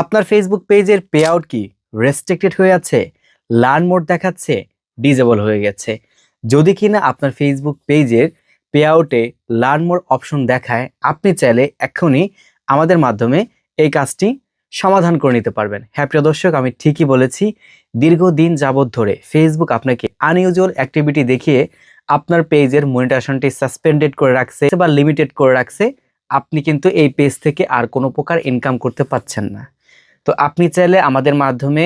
আপনার ফেসবুক পেজের pay out কি? রেস্ট্রিক্টেড হয়ে আছে? লার্ন মোড দেখাচ্ছে? ডিজেবল হয়ে গেছে? যদি কিনা আপনার ফেসবুক পেজের পে আউটে লার্ন মোড অপশন দেখায়, আপনি চাইলে এখনই আমাদের মাধ্যমে এই কাজটি সমাধান করে নিতে পারবেন। হ্যাঁ প্রিয় দর্শক, আমি ঠিকই বলেছি, দীর্ঘদিন যাবৎ ধরে ফেসবুক আপনাকে আনইউজুয়াল অ্যাক্টিভিটি দেখিয়ে আপনার পেজের মনিটাইজেশনটি সাসপেন্ডেড করে রাখছে বা লিমিটেড করে রাখছে, আপনি কিন্তু এই পেজ থেকে আর কোনো প্রকার ইনকাম করতে পারছেন না। তো আপনি চাইলে আমাদের মাধ্যমে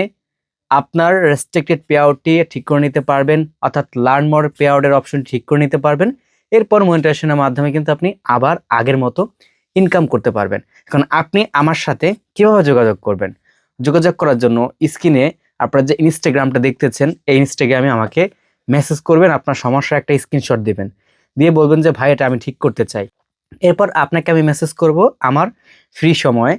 আপনার রেস্ট্রিক্টেড পে আউটটি ঠিক করে নিতে পারবেন, অর্থাৎ লার্ন মোর পে আউটের অপশন ঠিক করে নিতে পারবেন। এরপর মনিটাইজেশনের মাধ্যমে কিন্তু আপনি আবার আগের মতো ইনকাম করতে পারবেন। এখন আপনি আমার সাথে কীভাবে যোগাযোগ করবেন? যোগাযোগ করার জন্য স্ক্রিনে আপনার যে ইনস্টাগ্রামটা দেখতেছেন, এই ইনস্টাগ্রামে আমাকে মেসেজ করবেন, আপনার সমস্যার একটা স্ক্রিনশট দিবেন। দিয়ে বলবেন যে, ভাই, এটা আমি ঠিক করতে চাই। এরপর আপনাকে আমি মেসেজ করব, আমার ফ্রি সময়ে,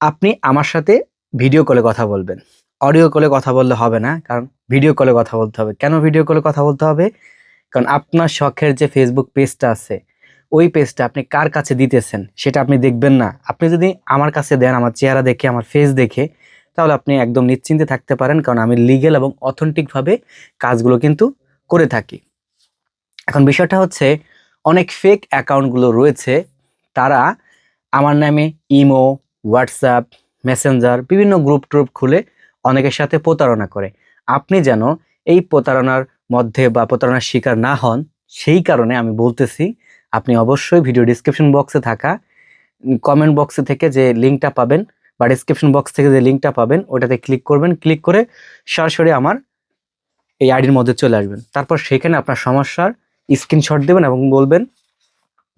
আপনি আমার সাথে ভিডিও কলে কথা বলবেন। অডিও কলে কথা বললে হবে না, কারণ ভিডিও কলে কথা বলতে হবে। কেন ভিডিও কলে কথা বলতে হবে? কারণ আপনার শখের যে ফেসবুক পেজটা আছে, ওই পেজটা আপনি কার কাছে দিতেছেন সেটা আপনি দেখবেন না। আপনি যদি আমার কাছে দেন, আমার চেহারা দেখে, আমার ফেস দেখে, তাহলে আপনি একদম নিশ্চিন্তে থাকতে পারেন, কারণ আমি লিগেল এবং অথেন্টিকভাবে কাজগুলো কিন্তু করে থাকি। এখন বিষয়টা হচ্ছে, অনেক ফেক অ্যাকাউন্টগুলো রয়েছে, তারা আমার নামে ইমো হোয়াটসঅ্যাপ মেসেঞ্জার বিভিন্ন গ্রুপ ট্রুপ খুলে অনেকের সাথে প্রতারণা করে। আপনি যেন এই প্রতারণার মধ্যে বা প্রতারণার শিকার না হন, সেই কারণে আমি বলতেছি, আপনি অবশ্যই ভিডিও ডিসক্রিপশন বক্সে থাকা। কমেন্ট বক্সে থেকে যে লিঙ্কটা পাবেন বা ডিসক্রিপশন বক্স থেকে যে লিঙ্কটা পাবেন, ওটাতে ক্লিক করবেন। ক্লিক করে সরাসরি আমার এই আইডির মধ্যে চলে আসবেন। তারপর সেখানে আপনার সমস্যার স্ক্রিনশট দেবেন এবং বলবেন,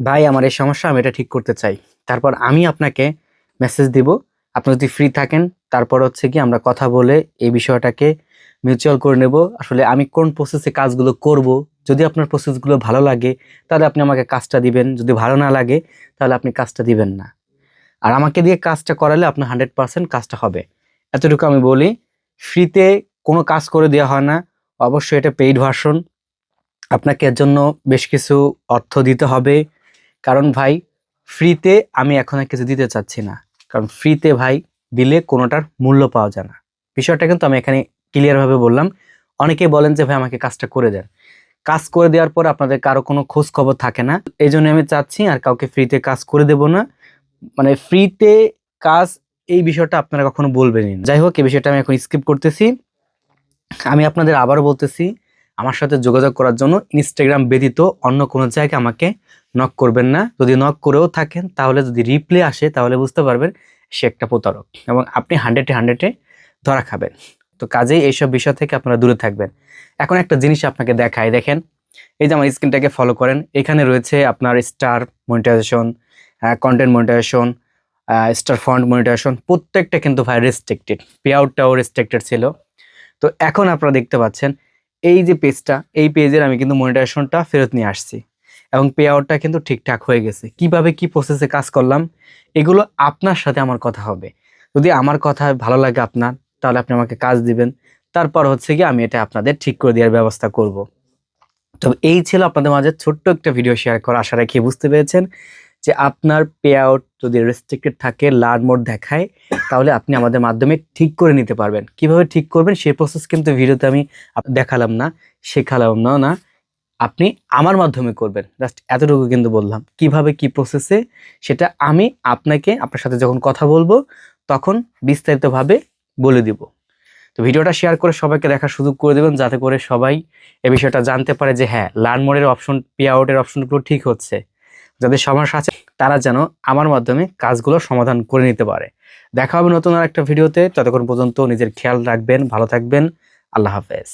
ভাই, আমার এই সমস্যা, আমি এটা ঠিক করতে চাই। তারপর আমি আপনাকে মেসেজ দিব আপনি যদি ফ্রি থাকেন, তারপর হচ্ছে কি আমরা কথা বলে এই বিষয়টাকে মিউচুয়াল করে নেব। আসলে আমি কোন প্রসেসে কাজগুলো করব, যদি আপনার প্রসেসগুলো ভালো লাগে, তাহলে আপনি আমাকে কাজটা দিবেন। যদি ভালো না লাগে, তাহলে আপনি কাজটা দিবেন না। আর আমাকে দিয়ে কাজটা করালে আপনার হান্ড্রেড পার্সেন্ট কাজটা হবে। এতটুকু আমি বলি ফ্রিতে কোনো কাজ করে দেওয়া হয় না। অবশ্যই এটা পেইড ভার্সন আপনাকে এর জন্য বেশ কিছু অর্থ দিতে হবে। কারণ ভাই ফ্রিতে আমি এখন আর কিছু দিতে চাচ্ছি না। কারণ ফ্রিতে ভাই দিলে কোনোটার মূল্য পাওয়া যায় না। বিষয়টা কিন্তু আমি এখানে ক্লিয়ারভাবে বললাম। অনেকেই বলেন যে, ভাই, আমাকে কাজটা করে দেন। কাজ করে দেওয়ার পর আপনাদের কারও কোনো খোঁজ খবর থাকে না। এই জন্য আমি চাচ্ছি আর কাউকে ফ্রিতে কাজ করে দেব না। মানে ফ্রিতে কাজ এই বিষয়টা আপনারা কখনো বলবেনই না। যাই হোক, এই বিষয়টা আমি এখন স্কিপ করতেছি। আমি আপনাদের আবারও বলতেছি আমার সাথে যোগাযোগ করার জন্য ইনস্টাগ্রাম ব্যতীত অন্য কোনো জায়গায় আমাকে নক করবেন না। যদি নক করেও থাকেন, তাহলে যদি রিপ্লে আসে, তাহলে বুঝতে পারবেন সে একটা প্রতারক এবং আপনি হান্ড্রেডে হান্ড্রেডে ধরা খাবেন। তো কাজেই এইসব বিষয় থেকে আপনারা দূরে থাকবেন। এখন একটা জিনিস আপনাকে দেখায় দেখেন। এই যে আমার স্ক্রিনটাকে ফলো করেন, এখানে রয়েছে আপনার star monetisation content monetisation star fund monetisation প্রত্যেকটা কিন্তু ভাই রেস্ট্রিক্টেড পে আউটটাও রেস্ট্রিক্টেড ছিল। তো এখন আপনারা দেখতে পাচ্ছেন এই যে পেজটা এই পেজের আমি কিন্তু মনিটাইজেশনটা ফেরত নিয়ে আসছি। এবং পে আউটটা কিন্তু ঠিকঠাক হয়ে গেছে। কীভাবে কি প্রসেসে কাজ করলাম, এগুলো আপনার সাথে আমার কথা হবে। যদি আমার কথা ভালো লাগে আপনার, তাহলে আপনি আমাকে কাজ দিবেন। তারপর হচ্ছে কি আমি এটা আপনাদের ঠিক করে দেওয়ার ব্যবস্থা করব। তো এই ছিল আপনাদের মাঝে ছোট্ট একটা ভিডিও শেয়ার করা আশা রাখি বুঝতে পেরেছেন। যে আপনার পে আউট যদি রেস্ট্রিক্টেড থাকে লার্ন মোড দেখায়, তাহলে আপনি আমাদের মাধ্যমে ঠিক করে নিতে পারবেন। কীভাবে ঠিক করবেন সেই প্রসেস কিন্তু ভিডিওতে আমি দেখালাম না, শেখালাম না না। আপনি আমার মাধ্যমে করবেন। জাস্ট এতটুকু কিন্তু বললাম। কীভাবে কি প্রসেসে সেটা আমি আপনাকে, আপনার সাথে যখন কথা বলব, তখন বিস্তারিতভাবে বলে দিব। তো ভিডিওটা শেয়ার করে সবাইকে দেখার সুযোগ করে দেবেন, যাতে করে সবাই এ বিষয়টা জানতে পারে যে হ্যাঁ লার্ন মোডের অপশন পে আউটের অপশনগুলো ঠিক হচ্ছে। যাদের সমস্যা আছে তারা যেন আমার মাধ্যমে কাজগুলো সমাধান করে নিতে পারে। দেখা হবে নতুন আর একটা ভিডিওতে। ততক্ষণ পর্যন্ত নিজের খেয়াল রাখবেন, ভালো থাকবেন। আল্লাহ হাফেজ।